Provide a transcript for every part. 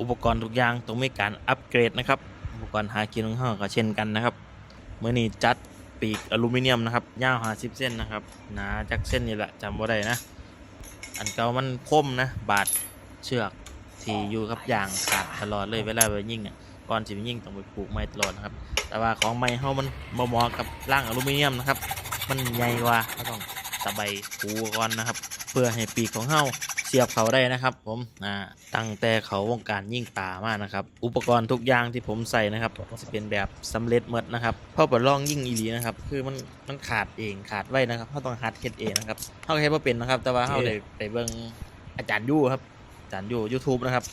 อุปกรณ์ทุกอย่างต้องมีการอัปเกรดนะครับ อุปกรณ์หากินของเราก็เช่นกันนะครับเมื่อนี้จัดปีกอลูมิเนียมนะครับยาว50เส้นนะครับหนาจักเส้นนี่แหละจำว่าได้นะ อันเก่ามันคมนะบาดเชือกที่อยู่กับยางขาดตลอดเลยเวลาไปยิงอะก่อนสิไปยิ่งต้องไปปลูกไม้ตลอดนะครับ แต่ว่าของไม้เฮามันเหมาะกับร่างอลูมิเนียมนะครับ มันใหญ่กว่าก็ต้องตะไบปูก่อนนะครับ เพื่อให้ปีกของเฮา เสียบเขาได้นะครับ ผมอ่าตั้งแต่เขาวงการยิ่งป่ามานะครับ อุปกรณ์ทุกอย่างที่ผมใส่นะครับจะเป็นแบบสำเร็จหมดนะครับเพราะบลองยิ่งอีหลีนะครับ คือมันมันขาดเองขาดไว้นะครับเขาต้องหัดเฮ็ดเองนะครับเขาเฮ็ดบ่เป็นนะครับ แต่ว่าเขาได้ไปเบิ่งอาจารย์ยู่ครับอาจารย์ยู่ YouTube นะครับ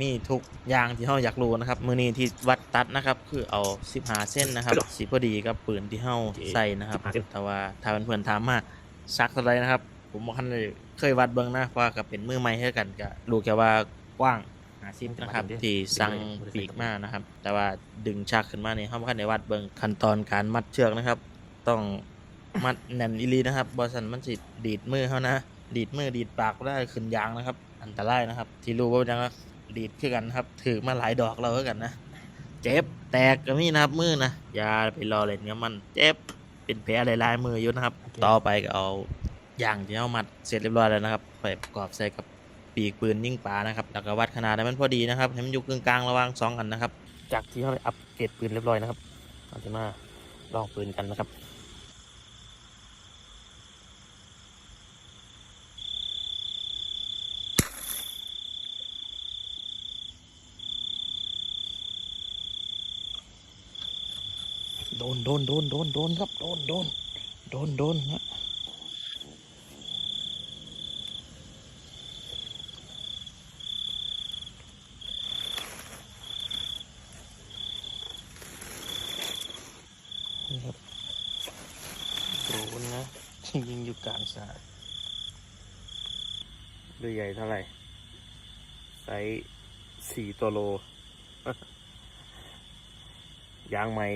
มีทุกอย่างที่เราอยากรู้นะครับ มือนี้ที่วัดตัดนะครับ คือเอา15เส้นนะครับสีพอดีกับปืนที่เราใส่นะครับแต่ว่าถ้าเพื่อนๆถามมาซักเท่าไรนะครับ ผมบอกคันเลยเคยวัดเบิ่งนะว่ากับเป็นมือใหม่เท่ากันก็รู้แค่ว่ากว้าง50นะครับที่สั่งปีกมานะครับ แต่ว่าดึงชักขึ้นมานี่เฮาบ่คันได้วัดเบิ่งขั้นตอนการมัดเชือกนะครับ ต้องมัดแน่นอีหลีนะครับบ่ซั่นมันสิดีดมือเฮานะ ดีดมือดีดปากได้ขึ้นยางนะครับ อันตรายนะครับ ที่รู้ว่าจังว่าดีดคือกันครับถือมาหลายดอกเราคือกันนะเจ็บแตกก็มีนะครับมือนะอย่าไปรอเล่นกับมัน เจ็บเป็นแผลหลายๆมืออยู่นะครับ ต่อไปก็เอา อย่างที่เอามัดเสร็จเรียบร้อยแล้วนะครับไปประกอบใส่กับปีกปืนยิ่งปลานะครับแล้วก็วัดขนาดให้มันพอดีนะครับให้มันอยู่กึ่งกลางระหว่างสองอันนะครับ จากที่เขาได้อัปเกรดปืนเรียบร้อยนะครับเราจะมาลองปืนกันนะครับโดนโดนโดนโดนโดนครับโดนโดนโดนโดนนะ นี่ครับโดนนะยิงอยู่กลางสนามเรือใหญ่เท่าไหร่ไซส์สี่ตัวโล ยางใหม่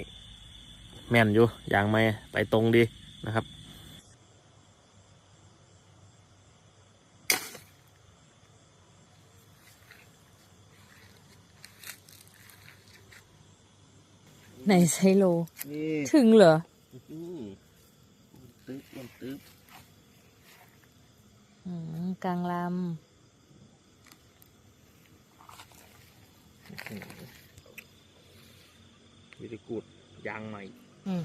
แม่นอยู่ ยางไม่ไปตรงดีนะครับ ไหนไซโล นี่ถึงเหรอตึ๊บมันตึ๊บอืมกลางลวิธีกูดยางใหม่ำอืม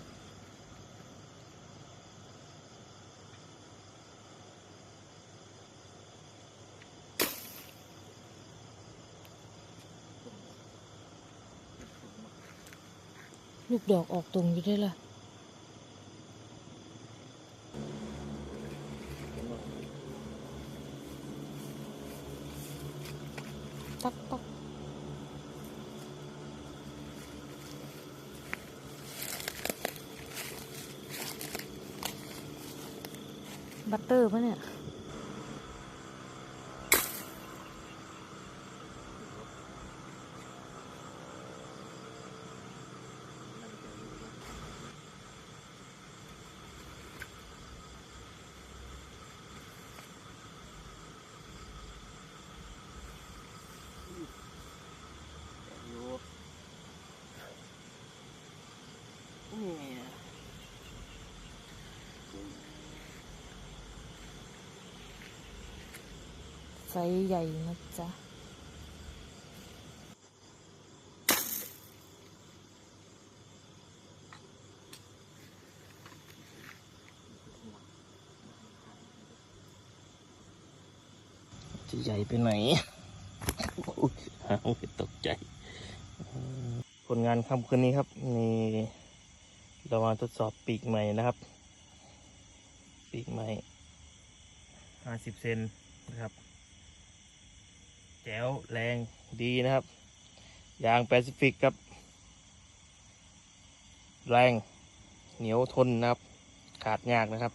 ลูกดอกออกตรงอยู่ได้ล่ะตักตักบัตเตอร์ปะเนี่ย นี่ไซส์ใหญ่นะจ๊ะจะใหญ่ไปไหนอุ๊ยหางไปตกใจ ผลงานค่ำคืนนี้ครับนี่ เรามาทดสอบปีกใหม่นะครับ ปีกใหม่ห้าสิบเซนนะครับ แจ๋วแรงดีนะครับ ยางแปซิฟิกครับ แรงเหนียวทนนะครับ ขาดยากนะครับ